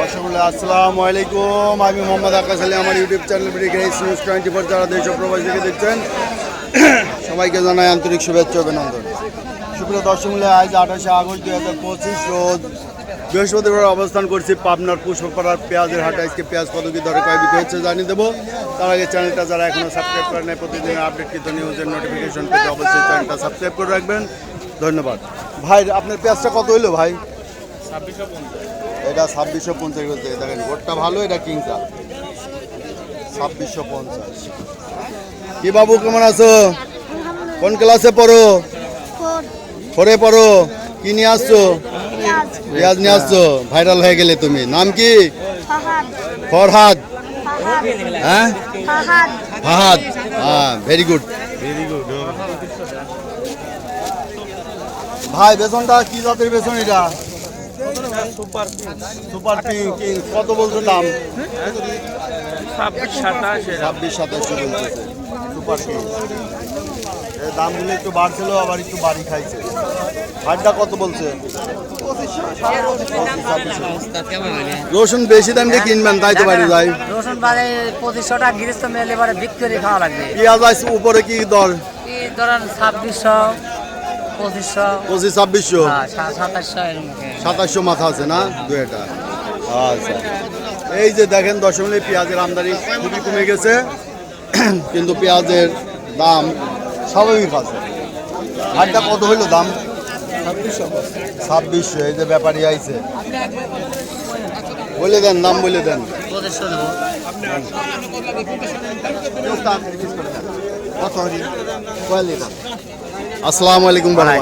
রসগোল্লা, আসসালামু আলাইকুম। আমি মোহাম্মদ আকাশ আলী, আমার YouTube channel brigade news twenty four যারা দেশ প্রবাস থেকে দেখছেন, সবাইকে জানাই আন্তরিক শুভেচ্ছা অভিনন্দন। সুপ্রিয় দর্শক আজ আঠাশে আগস্ট দুই হাজার পঁচিশ রোজ বৃহস্পতিবার অবস্থান করছি পাবনার পুষ্পপাড়ার পেঁয়াজের হাটে। আজকে পেঁয়াজ কত কি দরে কয় বিক্রি হচ্ছে জানিয়ে দেবো। তার আগে চ্যানেলটা যারা এখনও সাবস্ক্রাইব করেন প্রতিদিন আপডেটকৃত নিউজের নোটিফিকেশন পেতে অবশ্যই চ্যানেলটা সাবস্ক্রাইব করে রাখবেন। ধন্যবাদ। ভাই আপনার পেঁয়াজটা কত হইল ভাই? এটা ছাব্বিশশো পঞ্চাশ বলতে দেখেন গোটটা ভালো এটা কিংটা ছাব্বিশশো পঞ্চাশ। কি বাবু কেমন আছো? কোন ক্লাসে পড়ো? ফোরে। পড়ো? কি নিয়ে আসছো? পেঁয়াজ। নিয়ে আসছো? ভাইরাল হয়ে গেলে তুমি। নাম কি? ফরহাদ। হ্যাঁ? ফাহাদ। হ্যাঁ ভেরি গুড ভেরি গুড ভাই বেসনটা কি জাতের বেসন এটা? সুপার পিঙ্ক কত বলছো দাম? ছাব্বিশ সাতাশ বলতেছে সুপার পিঙ্ক দামগুলো একটু বাড়ছিল আবার একটু বাড়ি খাইছে। হাটটা কত বলছে? রসুন বেশি দাম দিয়ে কিনবেন তাই তো বাড়ি যায় রসুন বারে পঁচিশশো টাকা গৃহস্থ মেলে এবারে বিক্রি খাওয়া লাগবে। পেঁয়াজ উপরে কি দর? এই ধরেন ছাব্বিশশো পঁচিশ ছাব্বিশশো? হ্যাঁ, সাতাশশো এর মাথা আছে না? দু এটা আচ্ছা। এই যে দেখেন দশমিলে পেঁয়াজের আমদানি খুবই কমে গেছে। কিন্তু পেঁয়াজের দাম স্বাভাবিক আছে। হাটটা কত হইল দাম? ছাব্বিশশো। এই যে ব্যাপারী আইছে। বলে দেন দাম বলে দেন। দেবো আসসালামু আলাইকুম ভাই।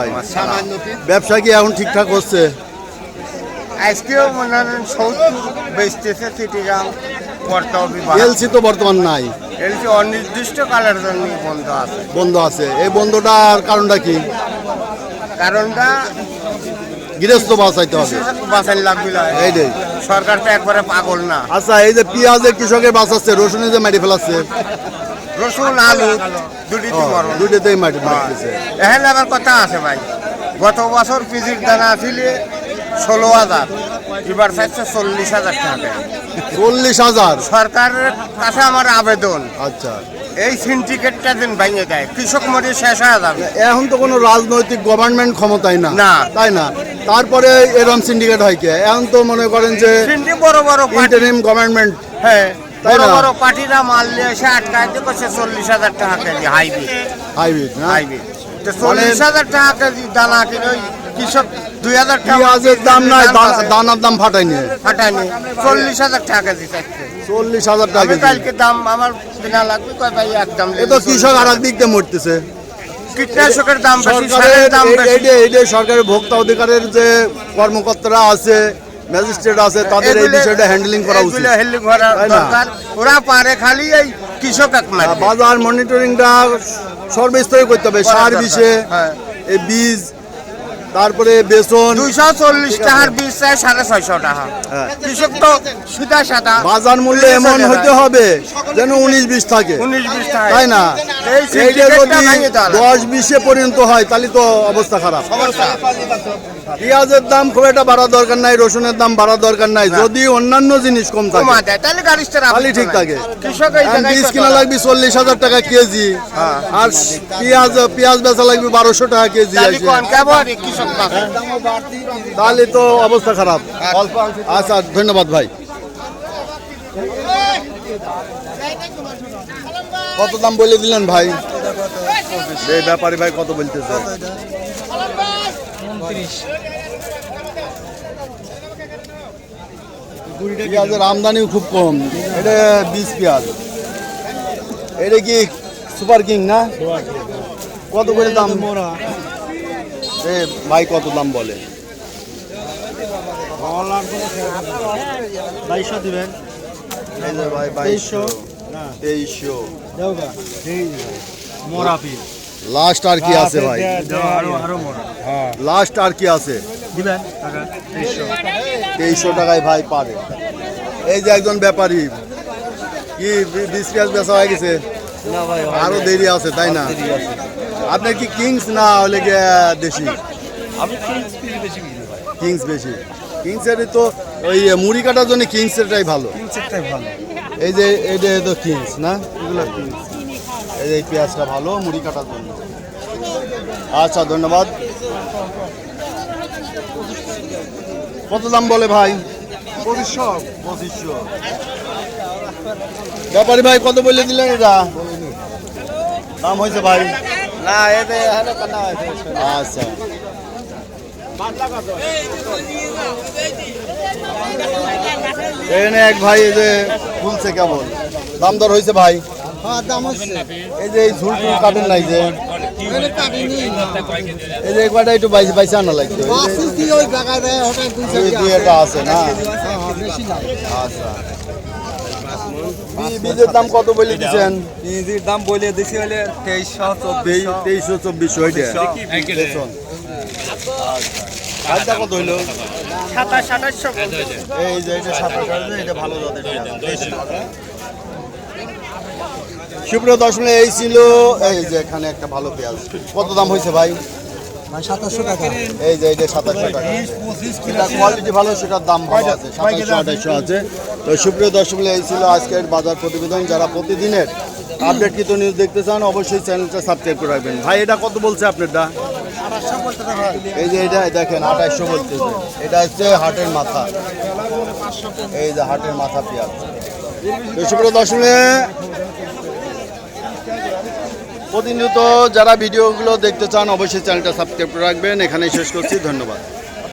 ব্যবসা কি এখন ঠিকঠাক হচ্ছে? আজকেও মনে হয় সত্তর বেচতেছে চিটিগাং এলসি তো বর্তমান নাই। এলসি অনির্দিষ্ট কালের জন্য বন্ধ আছে। বন্ধ আছে। এই বন্ধটার কারণটা কি? কারণটা গৃহস্থ বাঁচাইতে হবে। লাগবে। এইটাই সরকার তো একবারে পাগল না। আচ্ছা এই যে পেঁয়াজের কৃষকের বাঁচাচ্ছে রসুনে যে মাটি ফেলাচ্ছে। রসুন আলু দুটি মরণ। দুইটাতেই মাটি মারতেছে এখানে আবার কথা আছে ভাই। গত বছর পিজির দানা ছিল ষোলো হাজার এবার চাইছে চল্লিশ হাজার টাকা চল্লিশ হাজার? সরকারের কাছে আমার আবেদন। আচ্ছা। এই সিন্ডিকেটটা দিন ভেঙে দেয়। কৃষক মরে শেষ হয়ে যাবে। এখন তো কোনো রাজনৈতিক গভর্নমেন্ট ক্ষমতায় না। না। তাই না? তারপরে এরম সিন্ডিকেট হয় কে? এখন তো মনে করেন যে বড় বড় ইন্টারিম গভর্নমেন্ট হ্যাঁ। বড় না? বড় পার্টিরা মাল নিয়ে এসে আটকায় দিয়ে করছে চল্লিশ হাজার টাকা কেজি হাইব্রিড হাইব্রিড হাইব্রিড তো চল্লিশ হাজার টাকা কেজি দানা কিনে ওই কৃষক দুই হাজার পেঁয়াজের দাম নাই দাম দা- দানার দাম চল্লিশ হাজার টাকা কেজি চল্লিশ হাজার টাকা। কালকে দাম আমার কিনা লাগবে কয় ভাই একদম এ তো কৃষক আর দিক দিয়ে মরতেছে। কীটনাশকের দাম বেশি সারের বেশি। সরকারের ভোক্তা অধিকারের যে কর্মকর্তারা আছে ম্যাজিস্ট্রেট আছে তাদের এই বিষয়টা হ্যান্ডলিং করা উচিত। handling করা দরকার। ওরা পারে খালি এই কৃষক বাজার মনিটরিংটা সর্বস্তরে করতে হবে। সার বিষয়ে বিষে হ্যাঁ। এই বীজ তারপরে বেসন। দুইশো চল্লিশ টাকার বীজ চাই সাড়ে ছয়শো টাকা। হ্যাঁ। কৃষক তো সুদা। সাদা বাজার মূল্য এমন হইতে হবে যেন উনিশ বিশ থাকে। উনিশ বিশ তাই না। দশ বিশে পর্যন্ত হয় তাহলে তো অবস্থা খারাপ। পেঁয়াজের দাম খুব একটা বাড়া দরকার নাই রসুনের দাম বাড়া দরকার নাই। যদি অন্যান্য জিনিস কম থাকে তাহলে ঠিক থাকে। বীজ কিনা। লাগবে চল্লিশ হাজার টাকা কেজি। হ্যাঁ। আর পেঁয়াজ পেঁয়াজ বেচা লাগবে বারোশো টাকা কেজি তাহলে তো অবস্থা খারাপ। আচ্ছা ধন্যবাদ ভাই। কত দাম বলে দিলেন ভাই? এই ব্যাপারী ভাই কত বলতেছে? পেঁয়াজের আমদানিও খুব কম। এটা বিশ পেঁয়াজ। এটা কি সুপার কিং না? কত করে দাম? এ ভাই কত দাম বলে? বাইশশো দিবেন। ভাই বাইশশো। তেইশশো। মোরা লাস্ট আর কি আছে ভাই? আরও আরও মোরা। লাস্ট আর কি আছে? তেইশশো। টাকায় ভাই পারে। এই যে একজন ব্যাপারী। কি বিশ বেচা হয়ে গেছে? আরও দেরি আছে তাই না? আপনার কি কিংস না হলে দেশি? আমি কিংস বেশি কিংস বেশি। কিংসেরই তো ওই মুড়ি কাটার জন্য কিংসেরটাই ভালো। কিংসেরটাই ভালো। এই যে এই যে তো কিংস না? এগুলো কিংস। এই যে এই পেঁয়াজটা ভালো মুড়ি কাটার জন্য। আচ্ছা ধন্যবাদ। কত দাম বলে ভাই? পঁচিশশো পঁচিশশো। ব্যাপারী ভাই কত বলে দিলেন এটা? দাম হয়েছে ভাই। না এতে হলো কাটা হয়েছে আচ্ছা। এখানে এক ভাই এই যে খুলছে কেমন? দাম দর হয়েছে ভাই? হ্যাঁ এই যে এই ঝুল টুল কাটেন নাই যে? এই যে একবারটা একটু বাইশ বাইশে আনা লাগছে দুই একটা আছে। না? আচ্ছা। বীজের দাম কত বলে দিচ্ছেন পিসির দাম বলে দিছি হলে তেইশশো চব্বিশশো তেইশশো চব্বিশশো আচ্ছা কত হইল? সাতাশ আঠাশশো এই যে এটা সাতাশ এটা ভালো। সুপ্রিয় দশমে এই ছিল এই যে এখানে একটা ভালো পেঁয়াজ কত দাম হয়েছে ভাই সাতাশশো টাকা। এই যে এটা সাতাশশো টাকা। যেটা কোয়ালিটি ভালো, সেটার দাম ভালো আছে, সাতাশশো, আঠাশশো আছে। তো সুপ্রিয় দর্শক, এই ছিল আজকের বাজার প্রতিবেদন। যারা প্রতিদিনের আপডেট কিন্তু নিউজ দেখতে চান, অবশ্যই চ্যানেলটা সাবস্ক্রাইব করে রাখবেন। ভাই, এটা কত বলছে আপনারটা? এই যে এটা, দেখেন, আঠাশশো বলতেছে। এটা হচ্ছে হাটের মাথা। এই যে হাটের মাথা পেঁয়াজ। সুপ্রিয় দর্শক প্রতিনিয়ত যারা ভিডিওগুলো দেখতে চান অবশ্যই চ্যানেলটা সাবস্ক্রাইব রাখবেন। এখানেই শেষ করছি। ধন্যবাদ।